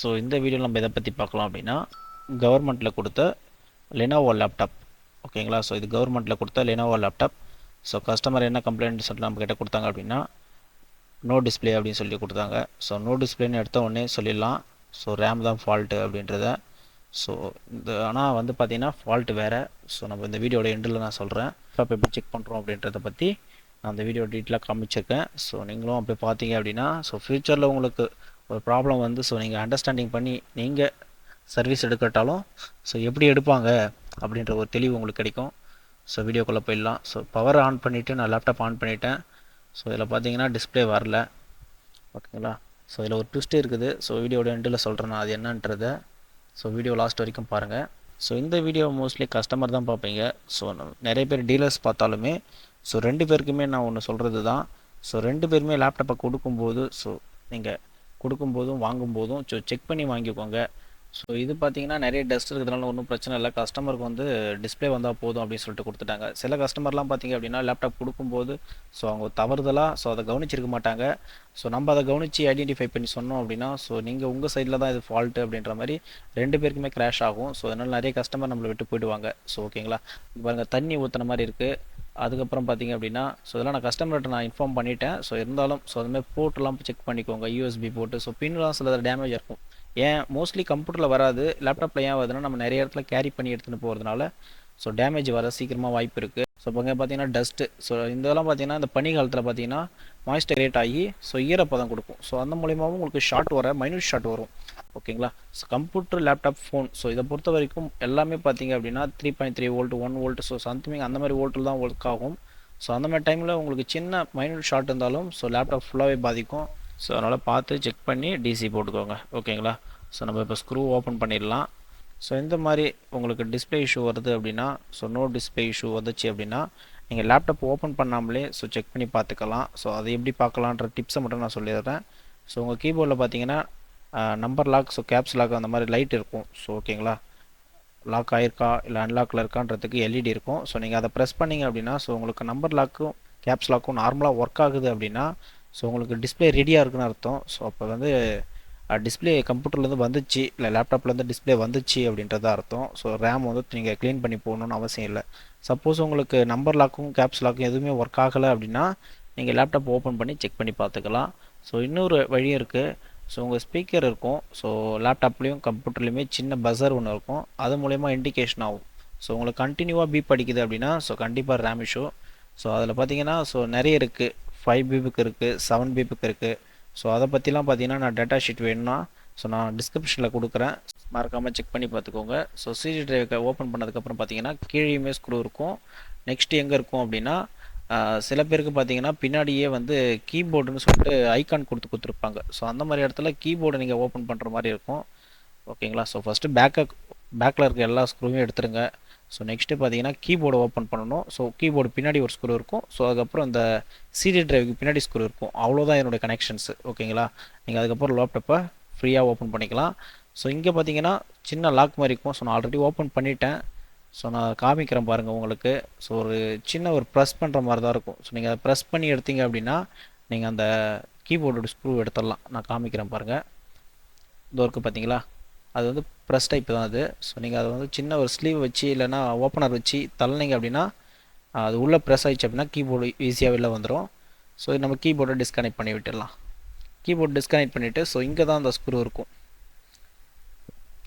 So இந்த வீடியோவில் நம்ம எதை பற்றி பார்க்கலாம் அப்படின்னா கவர்மெண்ட்டில் கொடுத்த லெனோவோ லேப்டாப் ஓகேங்களா ஸோ இது கவர்மெண்ட்டில் கொடுத்த லெனோவோ லேப்டாப் ஸோ கஸ்டமர் என்ன கம்ப்ளைண்ட் சொல்லி நம்ம கிட்ட கொடுத்தாங்க அப்படின்னா நோ டிஸ்பிளே அப்படின்னு சொல்லி கொடுத்தாங்க. ஸோ நோ டிஸ்பிளேன்னு எடுத்த உடனே சொல்லிடலாம். ஸோ ரேம் தான் ஃபால்ட்டு அப்படின்றத. ஸோ இந்த ஆனால் வந்து பார்த்திங்கன்னா ஃபால்ட்டு வேறு. ஸோ நம்ம இந்த வீடியோட எண்டில் நான் சொல்கிறேன் லேப்டாப் எப்படி செக் பண்ணுறோம் அப்படின்றத பற்றி நான் அந்த வீடியோ டீட்டெயிலாக காமிச்சிருக்கேன். ஸோ நீங்களும் அப்படி பார்த்தீங்க அப்படின்னா ஸோ ஃப்யூச்சரில் உங்களுக்கு ஒரு ப்ராப்ளம் வந்து ஸோ நீங்கள் அண்டர்ஸ்டாண்டிங் பண்ணி நீங்கள் சர்வீஸ் எடுக்கட்டாலும் ஸோ எப்படி எடுப்பாங்க அப்படின்ற ஒரு தெளிவு உங்களுக்கு கிடைக்கும். ஸோ வீடியோக்குள்ளே போயிடலாம். ஸோ பவர் ஆன் பண்ணிவிட்டு நான் லேப்டாப் ஆன் பண்ணிட்டேன். ஸோ இதில் பார்த்தீங்கன்னா டிஸ்பிளே வரல. ஓகேங்களா? ஸோ இதில் ஒரு ட்விஸ்ட் இருக்குது. ஸோ வீடியோட எண்டில் சொல்கிறேன் நான் அது என்னன்றதை. ஸோ வீடியோ லாஸ்ட் வரைக்கும் பாருங்கள் ஸோ இந்த வீடியோ மோஸ்ட்லி கஸ்டமர் தான் பார்ப்பீங்க. ஸோ நிறைய பேர் டீலர்ஸ் பார்த்தாலுமே ஸோ ரெண்டு பேருக்குமே நான் ஒன்று சொல்கிறது தான் ஸோ ரெண்டு பேருமே லேப்டாப்பை கொடுக்கும்போது ஸோ நீங்கள் கொடுக்கும்போதும் வாங்கும்போதும் செக் பண்ணி வாங்கிக்கோங்க. ஸோ இது பார்த்தீங்கன்னா நிறைய டஸ்ட் இருக்கிறதுனால ஒன்றும் பிரச்சனை இல்லை. கஸ்டமருக்கு வந்து டிஸ்பிளே வந்தால் போதும் அப்படின்னு சொல்லிட்டு கொடுத்துட்டாங்க. சில கஸ்டமர்லாம் பார்த்தீங்க அப்படின்னா லேப்டாப் கொடுக்கும்போது ஸோ அவங்க தவறுதலாக ஸோ அதை கவனிச்சிருக்க மாட்டாங்க. ஸோ நம்ம அதை கவனித்து ஐடென்டிஃபை பண்ணி சொன்னோம் அப்படின்னா ஸோ நீங்கள் உங்கள் சைடில் தான் இது ஃபால்ட்டு அப்படின்ற மாதிரி ரெண்டு பேருக்குமே கிராஷ் ஆகும். ஸோ அதனால் நிறைய கஸ்டமர் நம்மளை விட்டு போயிடுவாங்க. ஸோ ஓகேங்களா பாருங்கள் தண்ணி ஊற்றுன மாதிரி இருக்குது அதுக்கப்புறம் பார்த்தீங்க அப்படின்னா ஸோ இதெல்லாம் நான் கஸ்டமர்கிட்ட நான் இன்ஃபார்ம் பண்ணிட்டேன். ஸோ இருந்தாலும் ஸோ அதுமாதிரி போர்ட்டெல்லாம் செக் பண்ணிக்கோங்க. யூஎஸ்பி போட்டு ஸோ பின்லாம் சில டேமேஜ் இருக்கும். ஏன்? மோஸ்ட்லி கம்ப்யூட்டரில் வராது. லேப்டாப்பில் ஏன் வருதுன்னா நம்ம நிறைய இடத்துல கேரி பண்ணி எடுத்துகிட்டு போகிறதுனால ஸோ டேமேஜ் வர சீக்கிரமாக வாய்ப்பு இருக்குது ஸோ இப்போ பார்த்தீங்கன்னா டஸ்ட்டு ஸோ இதெல்லாம் பார்த்தீங்கன்னா இந்த பனி காலத்தில் பார்த்தீங்கன்னா மாய்ஸ்டர் மாய்ஸ்டரேட் ஆகி ஸோ ஈரப்பதம் கொடுக்கும். ஸோ அந்த மூலியமாகவும் உங்களுக்கு ஷார்ட் வர மைனூட் ஷார்ட் வரும். ஓகேங்களா so computer laptop phone so இதை பொறுத்த வரைக்கும் எல்லாமே பார்த்தீங்க அப்படின்னா three point three volt one volt so something அந்த மாதிரி வோல்ட்டில் தான் ஒர்க் ஆகும். ஸோ அந்த மாதிரி டைமில் உங்களுக்கு சின்ன மைனூட் ஷார்ட் இருந்தாலும் ஸோ லேப்டாப் ஃபுல்லாகவே பாதிக்கும். ஸோ அதனால் பார்த்து செக் பண்ணி டிசி போட்டுக்கோங்க. ஓகேங்களா ஸோ நம்ம இப்போ ஸ்க்ரூ ஓப்பன் பண்ணிடலாம். ஸோ இந்த மாதிரி உங்களுக்கு டிஸ்பிளே இஷ்யூ வருது அப்படின்னா ஸோ நோ டிஸ்பிளே இஷ்யூ வந்துச்சு அப்படின்னா நீங்கள் லேப்டாப் ஓப்பன் பண்ணாமலே ஸோ செக் பண்ணி பார்த்துக்கலாம். ஸோ அதை எப்படி பார்க்கலான்ற டிப்ஸை மட்டும் நான் சொல்லிடுறேன். ஸோ உங்கள் கீபோர்டில் பார்த்தீங்கன்னா number lock so caps lock அந்த மாதிரி லைட் இருக்கும். ஸோ ஓகேங்களா லாக் ஆயிருக்கா? இல்லை அன்லாக்கில் இருக்கான்றதுக்கு எல்இடி இருக்கும். ஸோ நீங்கள் அதை ப்ரெஸ் பண்ணிங்க அப்படின்னா ஸோ உங்களுக்கு நம்பர் லாக்கும் கேப்ஸ் லாக்கும் நார்மலாக ஒர்க் ஆகுது அப்படின்னா ஸோ உங்களுக்கு டிஸ்பிளே ரெடியாக இருக்குன்னு அர்த்தம். ஸோ அப்போ வந்து டிஸ்பிளே கம்ப்யூட்டர்லேருந்து வந்துச்சு இல்லை லேப்டாப்லேருந்து டிஸ்பிளே வந்துச்சு அப்படின்றது அர்த்தம். ஸோ ரேம் வந்து நீங்கள் க்ளீன் பண்ணி போகணுன்னு அவசியம் இல்லை. சப்போஸ் உங்களுக்கு நம்பர் லாக்கும் கேப்ஸ் லாக்கும் எதுவுமே ஒர்க் ஆகலை அப்படின்னா நீங்கள் லேப்டாப் ஓப்பன் பண்ணி செக் பண்ணி பார்த்துக்கலாம். ஸோ இன்னொரு வழியும் இருக்குது ஸோ உங்கள் ஸ்பீக்கர் இருக்கும். ஸோ லேப்டாப்லேயும் கம்ப்யூட்டர்லேயுமே சின்ன பஸர் ஒன்று இருக்கும். அது மூலயமா இண்டிகேஷன் ஆகும். ஸோ உங்களுக்கு கண்டினியூவாக பீப் அடிக்குது அப்படின்னா ஸோ கண்டிப்பாக ரேம் இஷ்யூ ஸோ அதில் பார்த்தீங்கன்னா ஸோ நிறைய இருக்குது ஃபைவ் பிபிக்கு இருக்குது செவன் பிபிக்கு இருக்குது ஸோ அதை பற்றிலாம் பார்த்தீங்கன்னா நான் டேட்டா ஷீட் வேணும்னா ஸோ நான் டிஸ்கிரிப்ஷனில் கொடுக்குறேன். மறக்காமல் செக் பண்ணி பார்த்துக்கோங்க ஸோ சிஜி டிரைவை ஓப்பன் பண்ணதுக்கப்புறம் பார்த்தீங்கன்னா கீழேயுமே ஸ்க்ரூ இருக்கும். நெக்ஸ்ட் எங்கே இருக்கும் அப்படின்னா சில பேருக்கு பார்த்தீங்கன்னா பின்னாடியே வந்து கீபோர்டுன்னு சொல்லிட்டு ஐக்கான் கொடுத்து கொடுத்துருப்பாங்க. ஸோ அந்த மாதிரி இடத்துல கீபோர்டை நீங்கள் ஓப்பன் பண்ணுற மாதிரி இருக்கும். ஓகேங்களா ஸோ ஃபஸ்ட்டு பேக்கை பேக்கில் இருக்க எல்லா ஸ்க்ரூவையும் எடுத்துருங்க. ஸோ நெக்ஸ்ட்டு பார்த்தீங்கன்னா கீபோர்டு ஓப்பன் பண்ணணும். ஸோ கீபோர்டு பின்னாடி ஒரு ஸ்க்ரூ இருக்கும். ஸோ அதுக்கப்புறம் இந்த சிடி ட்ரைவுக்கு பின்னாடி ஸ்க்ரூ இருக்கும். அவ்வளோதான் என்னுடைய கனெக்ஷன்ஸு ஓகேங்களா? நீங்கள் அதுக்கப்புறம் லேப்டாப்பை ஃப்ரீயாக ஓப்பன் பண்ணிக்கலாம். ஸோ இங்கே பார்த்தீங்கன்னா சின்ன லாக் மாதிரி இருக்கும். ஸோ நான் ஆல்ரெடி ஓப்பன் பண்ணிட்டேன். ஸோ நான் காமிக்கிறேன் பாருங்கள் உங்களுக்கு. ஸோ ஒரு சின்ன ஒரு ப்ரெஸ் பண்ணுற மாதிரி தான் இருக்கும். ஸோ நீங்கள் அதை ப்ரெஸ் பண்ணி எடுத்தீங்க அப்படின்னா நீங்கள் அந்த கீபோர்டோட ஸ்க்ரூ எடுத்துடலாம். நான் காமிக்கிறேன் பாருங்கள் இதோ இருக்குது பார்த்தீங்களா? அது வந்து ப்ரெஸ் டைப் தான் அது. ஸோ நீங்கள் அதை வந்து சின்ன ஒரு ஸ்லீவ் வச்சு இல்லைனா ஓப்பனர் வச்சு தள்ளினீங்க அப்படின்னா அது உள்ளே ப்ரெஸ் ஆகிடுச்சு அப்படின்னா கீபோர்டு ஈஸியாக வெளில வந்துடும் ஸோ நம்ம கீபோர்டை டிஸ்கனெக்ட் பண்ணி விட்டுடலாம். கீபோர்டு டிஸ்கனெக்ட் பண்ணிவிட்டு ஸோ இங்கே தான் அந்த ஸ்க்ரூ இருக்கும்.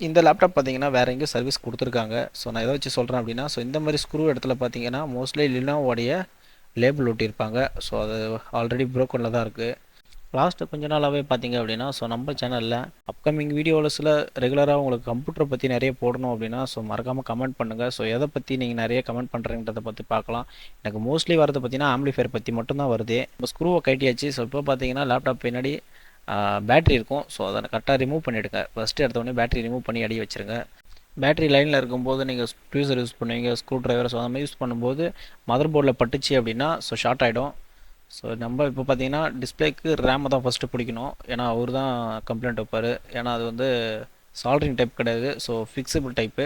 இந்த லேப்டாப் பார்த்தீங்கன்னா வேறு எங்கேயும் சர்வீஸ் கொடுத்துருக்காங்க. ஸோ நான் எதை வச்சு சொல்கிறேன் அப்படின்னா ஸோ இந்த மாதிரி ஸ்க்ரூ இடத்துல பார்த்தீங்கன்னா மோஸ்ட்லி லினோவோடைய லேபிள் ஒட்டியிருப்பாங்க. ஸோ அது ஆல்ரெடி ப்ரோக்கனில் தான் இருக்குது லாஸ்ட்டு கொஞ்ச நாளாகவே பார்த்தீங்க அப்படின்னா ஸோ நம்ம சேனலில் அப்கமிங் வீடியோஸில் ரெகுலராக உங்களுக்கு கம்ப்யூட்டரை பற்றி நிறைய போடணும் அப்படின்னா ஸோ மறக்காமல் கமெண்ட் பண்ணுங்கள் ஸோ எதை பற்றி நீங்கள் நிறைய கமெண்ட் பண்ணுறீங்கிறத பற்றி பார்க்கலாம். எனக்கு மோஸ்ட்லி வரது பார்த்தீங்கன்னா ஆம்பிளிஃபயர் பற்றி மட்டும்தான் வருது. இப்போ ஸ்க்ரூவை கட்டியாச்சு ஸோ இப்போ பார்த்தீங்கன்னா லேப்டாப் பின்னாடி பேட்ரி இருக்கும். ஸோ அதை கரெக்டாக ரிமூவ் பண்ணிவிடுங்க ஃபஸ்ட்டு எடுத்தவொடனே பேட்டரி ரிமூவ் பண்ணி அடி வச்சுருங்க. பேட்டரி லைனில் இருக்கும்போது நீங்கள் ட்யூசர் யூஸ் பண்ணுவீங்க ஸ்க்ரூ ட்ரைவர் ஸோ அந்த மாதிரி யூஸ் பண்ணும்போது மதர் போர்டில் பட்டுச்சு அப்படின்னா ஸோ ஷார்ட் ஆகிடும் ஸோ நம்ம இப்போ பார்த்தீங்கன்னா டிஸ்பிளேக்கு ரேமை தான் ஃபஸ்ட்டு பிடிக்கணும். ஏன்னா அவர் தான் கம்ப்ளைண்ட் வைப்பார். ஏன்னா அது வந்து சால்ட்ரிங் டைப் கிடையாது. ஸோ ஃபிக்ஸபிள் டைப்பு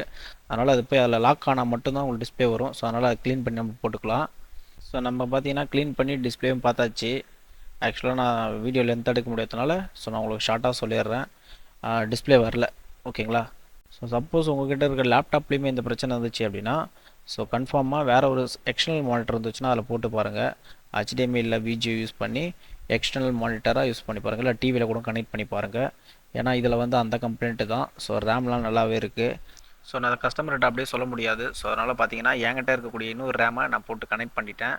அதனால் அது போய் அதில் லாக் ஆனால் மட்டும்தான் உங்களுக்கு டிஸ்பிளே வரும். ஸோ அதனால் அதை க்ளீன் பண்ணி நம்ம போட்டுக்கலாம். ஸோ நம்ம பார்த்தீங்கன்னா க்ளீன் பண்ணி டிஸ்பிளேவும் பார்த்தாச்சு. ஆக்சுவலாக நான் வீடியோ லென்த் எடுக்க முடியாதனால ஸோ நான் உங்களுக்கு ஷார்ட்டாக சொல்லிடுறேன். டிஸ்ப்ளே வரல. ஓகேங்களா? ஸோ சப்போஸ் உங்ககிட்ட இருக்கிற லேப்டாப்லேயுமே இந்த பிரச்சனை இருந்துச்சு அப்படின்னா ஸோ கன்ஃபார்மாக வேறு ஒரு எக்ஸ்டர்னல் மானிட்டர் இருந்துச்சுன்னா அதில் போட்டு பாருங்கள் HDMI இல்லை விஜிஓ யூஸ் பண்ணி எக்ஸ்டர்னல் மானிட்டராக யூஸ் பண்ணி பாருங்கள் இல்லை டிவியில் கூட கனெக்ட் பண்ணி பாருங்கள் ஏன்னா இதில் வந்து அந்த கம்ப்ளைண்ட்டு தான். ஸோ ரேம்லாம் நல்லாவே இருக்குது ஸோ நான் அதை கஸ்டமர்கிட்ட அப்படியே சொல்ல முடியாது. ஸோ அதனால் பார்த்தீங்கன்னா என்கிட்ட இருக்கக்கூடிய இன்னொரு ரேமை நான் போட்டு கனெக்ட் பண்ணிட்டேன்.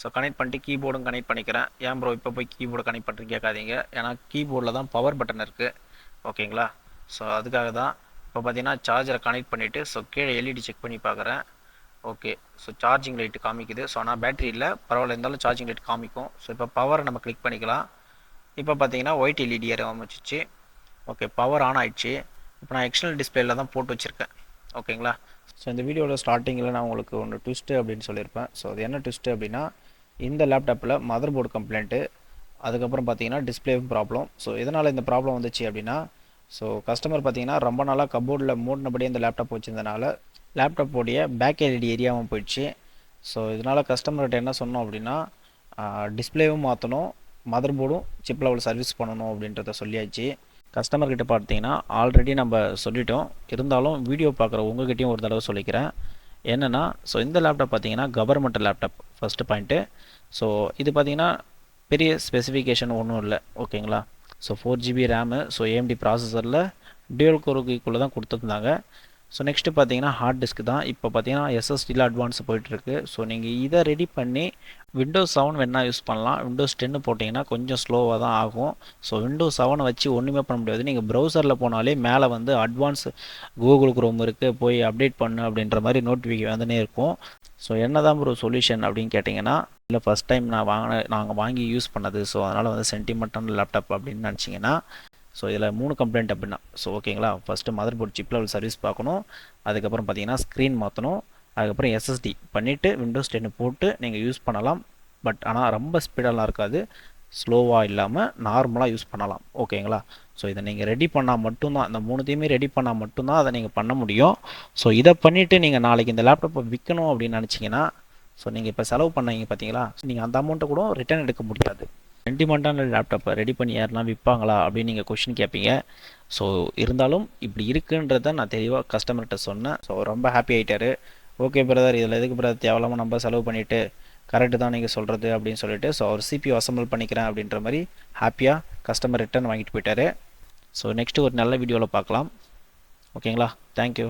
ஸோ கனெக்ட் பண்ணிட்டு கீபோர்டும் கனெக்ட் பண்ணிக்கிறேன். ஏன் ப்ரோ இப்போ போய் கீபோர்டு கனெக்ட் பண்ணுறது கேட்காதீங்க. ஏன்னா கீபோர்டில் தான் பவர் பட்டன் இருக்குது ஓகேங்களா ஸோ அதுக்காக தான். இப்போ பார்த்தீங்கன்னா சார்ஜரை கனெக்ட் பண்ணிவிட்டு ஸோ கீழே எல்இடி செக் பண்ணி பார்க்குறேன் ஓகே ஸோ சார்ஜிங் லைட் காமிக்குது. ஸோ ஆனால் பேட்டரி இல்லை. பரவாயில்ல இருந்தாலும் சார்ஜிங் லைட் காமிக்கும். ஸோ இப்போ பவரை நம்ம கிளிக் பண்ணிக்கலாம். இப்போ பார்த்தீங்கன்னா ஒயிட் எல்இடி அமைச்சிச்சு ஓகே பவர் ஆன் ஆயிடுச்சு. இப்போ நான் எக்ஸ்டர்னல் டிஸ்பிளேல தான் போட்டு வச்சுருக்கேன். ஓகேங்களா ஸோ இந்த வீடியோவில் ஸ்டார்டிங்கில் நான் உங்களுக்கு ஒன்று ட்விஸ்ட்டு அப்படின்னு சொல்லியிருப்பேன். ஸோ அது என்ன ட்விஸ்ட்டு அப்படின்னா இந்த லேப்டாப்பில் மதர் போர்டு கம்ப்ளைண்ட்டு அதுக்கப்புறம் பார்த்தீங்கன்னா டிஸ்பிளேவும் ப்ராப்ளம் ஸோ எதனால் இந்த ப்ராப்ளம் வந்துச்சு அப்படின்னா ஸோ கஸ்டமர் பார்த்தீங்கன்னா ரொம்ப நாளாக கபோர்டில் மூடினபடியே இந்த லேப்டாப் வச்சுருந்தனால லேப்டாப்போடைய பேக் எல்இடி ஏரியாவும் போயிடுச்சு. ஸோ இதனால் கஸ்டமர்கிட்ட என்ன சொன்னோம் அப்படின்னா டிஸ்பிளேவும் மாற்றணும் மதர் போர்டும் சிப் லெவல் சர்வீஸ் பண்ணணும் அப்படின்றத சொல்லியாச்சு. கஸ்டமர்கிட்ட பார்த்தீங்கன்னா ஆல்ரெடி நம்ம சொல்லிட்டோம். இருந்தாலும் வீடியோ பார்க்குற உங்ககிட்டயும் ஒரு தடவை சொல்லிக்கிறேன். என்னென்னா ஸோ இந்த லேப்டாப் பார்த்தீங்கன்னா government laptop first point so இது பார்த்தீங்கன்னா பெரிய ஸ்பெசிஃபிகேஷன் ஒன்றும் இல்லை. ஓகேங்களா so four GB RAM so AMD ப்ராசஸரில் dual கோருக்குள்ளே தான் கொடுத்துருந்தாங்க. ஸோ நெக்ஸ்ட்டு பார்த்தீங்கன்னா ஹார்ட் டிஸ்க் தான். இப்போ பார்த்தீங்கன்னா எஸ்எஸ்டியில் அட்வான்ஸ் போயிட்டுருக்கு. ஸோ நீங்கள் இதை ரெடி பண்ணி விண்டோஸ் செவன் வேணால் யூஸ் பண்ணலாம். விண்டோஸ் டென்னு போட்டிங்கன்னா கொஞ்சம் ஸ்லோவாக தான் ஆகும். ஸோ விண்டோஸ் செவனை வச்சு ஒன்றுமே பண்ண முடியாது. நீங்கள் ப்ரௌசரில் போனாலே மேலே வந்து அட்வான்ஸ் கூகுள் குரோம் இருக்குது போய் அப்டேட் பண்ணு அப்படின்ற மாதிரி நோட்டிஃபிகேஷன் வந்துனே இருக்கும். ஸோ என்ன தான் ஒரு சொல்யூஷன் அப்படின்னு கேட்டிங்கன்னா இல்லை ஃபஸ்ட் டைம் நான் வாங்கின நாங்கள் வாங்கி யூஸ் பண்ணது. ஸோ அதனால் வந்து சென்டிமெண்ட்டான லேப்டாப் அப்படின்னு நினச்சிங்கன்னா ஸோ இதில் மூணு கம்ப்ளைண்ட் அப்படின்னா. ஸோ ஓகேங்களா first mother board chip level service பார்க்கணும். அதுக்கப்புறம் பார்த்தீங்கன்னா ஸ்க்ரீன் மாற்றணும் அதுக்கப்புறம் எஸ்எஸ்டி பண்ணிவிட்டு விண்டோஸ் டென்னு போட்டு நீங்கள் யூஸ் பண்ணலாம். பட் ஆனால் ரொம்ப ஸ்பீடெல்லாம் இருக்காது. ஸ்லோவாக இல்லாமல் நார்மலாக யூஸ் பண்ணலாம். ஓகேங்களா ஸோ இதை நீங்கள் ரெடி பண்ணால் மட்டும்தான். இந்த மூணுத்தையுமே ரெடி பண்ணால் மட்டும்தான் அதை நீங்கள் பண்ண முடியும். ஸோ இதை பண்ணிவிட்டு நீங்கள் நாளைக்கு இந்த லேப்டாப்பை விற்கணும் அப்படின்னு நினச்சிங்கன்னா ஸோ நீங்கள் இப்போ செலவு பண்ணீங்க பார்த்தீங்களா? நீங்கள் அந்த அமௌண்ட்டை கூட ரிட்டர்ன் எடுக்க முடியாது. சென்டிமெண்ட்டான லேப்டாப்பை ரெடி பண்ணி யாரெல்லாம் விற்பாங்களா அப்படின்னு நீங்கள் கொஷின் கேட்பீங்க ஸோ இருந்தாலும் இப்படி இருக்குன்றத நான் தெளிவாக கஸ்டமர்கிட்ட சொன்னேன். ஸோ ரொம்ப ஹாப்பி ஆகிட்டாரு ஓகே பிரதர் இதில் எதுக்கு பிரதர் தேவையில்லாமல் நம்ம செலவு பண்ணிவிட்டு கரெக்டு தான் நீங்கள் சொல்கிறது அப்படின்னு சொல்லிட்டு ஸோ அவர் சிபியூ அசம்பிள் பண்ணிக்கிறேன் அப்படின்ற மாதிரி ஹாப்பியாக கஸ்டமர் ரிட்டர்ன் வாங்கிட்டு போயிட்டாரு. ஸோ நெக்ஸ்ட்டு ஒரு நல்ல வீடியோவில் பார்க்கலாம். ஓகேங்களா தேங்க்யூ